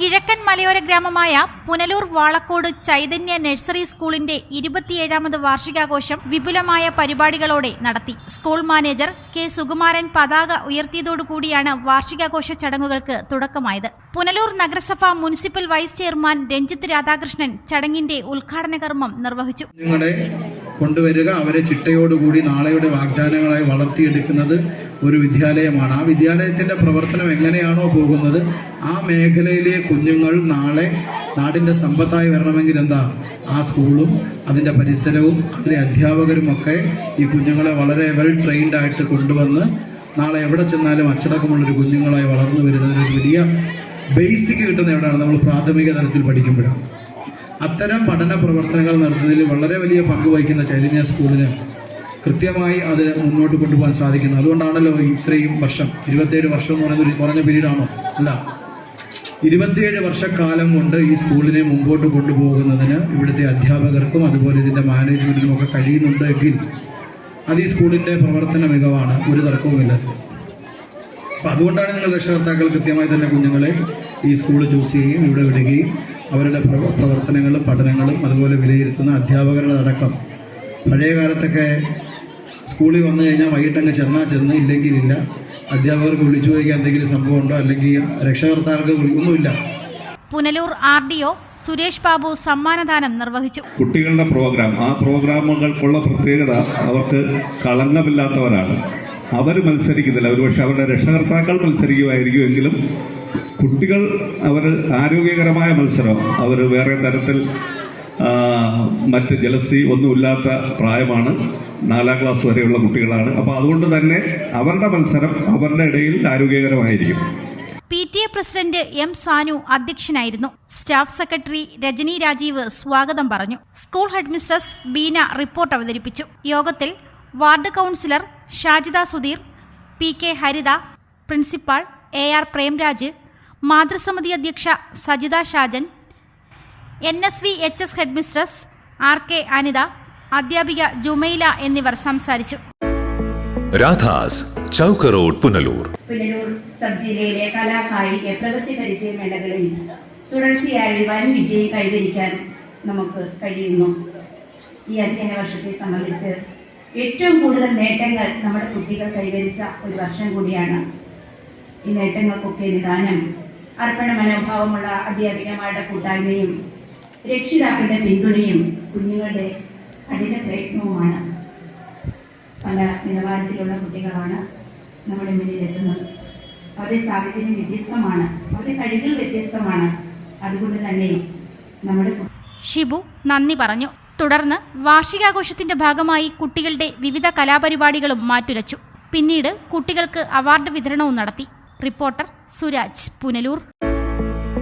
കിഴക്കൻ മലയോര ഗ്രാമമായ പുനലൂർ വാളക്കോട് ചൈതന്യ നഴ്സറി സ്കൂളിന്റെ ഇരുപത്തിയേഴാമത് വാർഷികാഘോഷം വിപുലമായ പരിപാടികളോടെ നടത്തി. സ്കൂൾ മാനേജർ കെ സുകുമാരൻ പതാക ഉയർത്തിയതോടുകൂടിയാണ് വാർഷികാഘോഷ ചടങ്ങുകൾക്ക് തുടക്കമായത്. പുനലൂർ നഗരസഭ municipal vice chairman Ranjith Radhakrishnan ചടങ്ങിന്റെ ഉദ്ഘാടന കർമ്മം നിർവഹിച്ചു കൊണ്ടുവരിക അവരെ ചിട്ടയോടുകൂടി നാളെയുടെ വാഗ്ദാനങ്ങളായി വളർത്തിയെടുക്കുന്നത് ഒരു വിദ്യാലയമാണ്. ആ വിദ്യാലയത്തിന്റെ പ്രവർത്തനം എങ്ങനെയാണോ പോകുന്നത് ആ മേഖലയിലെ കുഞ്ഞുങ്ങൾ നാളെ നാടിന്റെ സമ്പത്തായി വരണമെങ്കിൽ എന്താ? ആ സ്കൂളും അതിന്റെ പരിസരവും അതിലെ അധ്യാപകരുമൊക്കെ ഈ കുഞ്ഞുങ്ങളെ വളരെ വെൽ ട്രെയിൻഡ് ആയിട്ട് കൊണ്ടുവന്ന് നാളെ എവിടെ ചെന്നാലും അച്ചടക്കമുള്ളൊരു കുഞ്ഞുങ്ങളായി വളർന്നു വരുന്നതിന് വലിയ ബേസിക് കിട്ടുന്ന എവിടെയാണ്? നമ്മൾ പ്രാഥമിക തലത്തിൽ പഠിക്കുമ്പോഴാണ്. അത്തരം പഠന പ്രവർത്തനങ്ങൾ നടത്തുന്നതിൽ വളരെ വലിയ പങ്ക് വഹിക്കുന്ന ചൈതന്യ സ്കൂളിന് കൃത്യമായി അത് മുന്നോട്ട് കൊണ്ടുപോകാൻ സാധിക്കുന്നു. അതുകൊണ്ടാണല്ലോ ഇത്രയും വർഷം ഇരുപത്തേഴ് വർഷം എന്ന് പറയുന്നത് ഒരു കുറഞ്ഞ പീരീഡാണോ? അല്ല. ഇരുപത്തിയേഴ് വർഷക്കാലം കൊണ്ട് ഈ സ്കൂളിനെ മുമ്പോട്ട് കൊണ്ടുപോകുന്നതിന് ഇവിടുത്തെ അധ്യാപകർക്കും അതുപോലെ ഇതിന്റെ മാനേജ്മെന്റിനും ഒക്കെ കഴിയുന്നുണ്ട് എങ്കിൽ അത് ഈ സ്കൂളിന്റെ പ്രവർത്തന മികവാണ്. ഒരു തർക്കവുമില്ലാതെ അപ്പം അതുകൊണ്ടാണ് നിങ്ങൾ രക്ഷകർത്താക്കൾ കൃത്യമായി തന്നെ കുഞ്ഞുങ്ങളെ ഈ സ്കൂൾ ചൂസ് ചെയ്യുകയും ഇവിടെ വിടുകയും അവരുടെ പ്രവർത്തനങ്ങളും പഠനങ്ങളും അതുപോലെ വിലയിരുത്തുന്ന അധ്യാപകരുടെ അടക്കം പഴയ കാലത്തൊക്കെ സ്കൂളിൽ വന്നു കഴിഞ്ഞാൽ വൈകിട്ടങ്ങ് ചെന്നാൽ ചെന്ന് ഇല്ലെങ്കിൽ ഇല്ല അധ്യാപകർക്ക് വിളിച്ചു ചോദിക്കാൻ എന്തെങ്കിലും സംഭവം ഉണ്ടോ അല്ലെങ്കിൽ രക്ഷകർത്താർക്ക് ഒന്നുമില്ല. Punalur R D O Suresh Babu സമ്മാനദാനം നിർവഹിച്ചു. കുട്ടികളുടെ പ്രോഗ്രാം. ആ പ്രോഗ്രാമുകൾക്കുള്ള പ്രത്യേകത അവർക്ക് കളങ്കമില്ലാത്തവരാണ്. അവർ മത്സരിക്കുന്നില്ല. ഒരുപക്ഷെ അവരുടെ രക്ഷകർത്താക്കൾ മത്സരിക്കുമായിരിക്കും എങ്കിലും കുട്ടികൾ അവർ ആരോഗ്യകരമായ മത്സരം. അവർ വേറെ തരത്തിൽ മറ്റ് ജലസി ഒന്നുമില്ലാത്ത പ്രായമാണ്. നാലാം ക്ലാസ് വരെയുള്ള കുട്ടികളാണ്. അപ്പോൾ അതുകൊണ്ട് തന്നെ അവരുടെ മത്സരം അവരുടെ ഇടയിൽ ആരോഗ്യകരമായിരിക്കും. P T A president M Sanu അധ്യക്ഷനായിരുന്നു. സ്റ്റാഫ് സെക്രട്ടറി രജനി രാജീവ് സ്വാഗതം പറഞ്ഞു. സ്കൂൾ ഹെഡ്മിസ്ട്രസ് ബീന റിപ്പോർട്ട് അവതരിപ്പിച്ചു. യോഗത്തിൽ ward councillor Shajida Sudheer P K Haritha principal A R Premraj മാതൃസമിതി അധ്യക്ഷ Sajitha Shajan N S V H S headmistress R K Anitha അധ്യാപിക ജുമൈല എന്നിവർ സംസാരിച്ചു. Radhas Chowk road Punalur. Punalur sub ജില്ലയിലെ കലാകായിക പ്രവൃത്തി പരിചയ മേളകളിൽ തുടർച്ചയായി വൻ വിജയം കൈവരിക്കാൻ നമുക്ക് കഴിയുന്നു. ഈ അധ്യയന വർഷത്തെ സംബന്ധിച്ച് ഏറ്റവും കൂടുതൽ നേട്ടങ്ങൾ നമ്മുടെ കുട്ടികൾ കൈവരിച്ച ഒരു വർഷം കൂടിയാണ്. ഈ നേട്ടങ്ങൾക്കൊക്കെ നിദാനം അർപ്പണ മനോഭാവമുള്ള അധ്യാപികമാരുടെ കൂട്ടായ്മയും രക്ഷിതാക്കളുടെ പിന്തുണയും കുഞ്ഞുങ്ങളുടെ കഠിന പ്രയത്നവുമാണ്. പല നിലവാരത്തിലുള്ള കുട്ടികളാണ് നമ്മുടെ മുന്നിലെത്തുന്നത്. അവരുടെ സാഹചര്യം വ്യത്യസ്തമാണ്. അവരുടെ കഴിവുകൾ വ്യത്യസ്തമാണ്. അതുകൊണ്ട് തന്നെ നമ്മുടെ ഷിബു നന്ദി പറഞ്ഞു. തുടർന്ന് വാർഷികാഘോഷത്തിന്റെ ഭാഗമായി കുട്ടികളുടെ വിവിധ കലാപരിപാടികളും മാറ്റുരച്ചു. പിന്നീട് കുട്ടികൾക്ക് അവാർഡ് വിതരണവും നടത്തി. റിപ്പോർട്ടർ സുരാജ് പുനലൂർ.